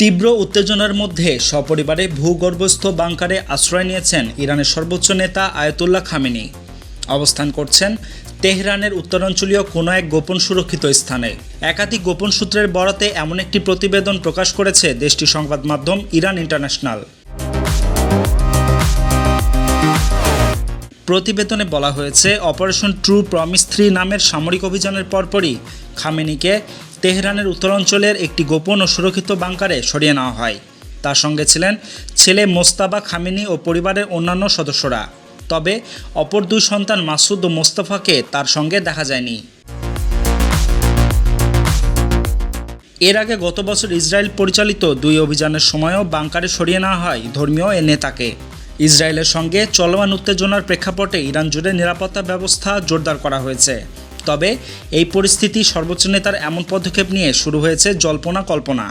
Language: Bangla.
তীব্র উত্তেজনার মধ্যে সপরিবারে ভূগর্ভস্থ বাংকারে আশ্রয় নিয়েছেন ইরানের সর্বোচ্চ নেতা আয়তুল্লাহ খামেনি। অবস্থান করছেন তেহরানের উত্তরাঞ্চলীয় কোনো এক গোপন সুরক্ষিত স্থানে। একাধিক গোপন সূত্রের বরাতে এমন একটি প্রতিবেদন প্রকাশ করেছে দেশটি সংবাদ মাধ্যম ইরান ইন্টারন্যাশনাল। প্রতিবেদনে বলা হয়েছে, অপারেশন ট্রু প্রমিস থ্রি নামের সামরিক অভিযানের পরপরই খামেনিকে তেহরানের উত্তরাঞ্চলের একটি গোপন ও সুরক্ষিত বাংকারে সরিয়ে নেওয়া হয়। তার সঙ্গে ছিলেন ছেলে মোস্তাবা খামেনি ও পরিবারের অন্যান্য সদস্যরা। তবে অপর দুই সন্তান মাসুদ ও মোস্তফাকে তার সঙ্গে দেখা যায়নি। এর আগে গত বছর ইসরায়েল পরিচালিত দুই অভিযানের সময়ও বাংকারে সরিয়ে নেওয়া হয় ধর্মীয় এ নেতাকে। ইসরায়েলের সঙ্গে চলমান উত্তেজনার প্রেক্ষাপটে ইরান জুড়ে নিরাপত্তা ব্যবস্থা জোরদার করা হয়েছে। তবে এই পরিস্থিতি সর্বোচ্চ নেতার এমন পদক্ষেপ নিয়ে শুরু হয়েছে জল্পনা কল্পনা।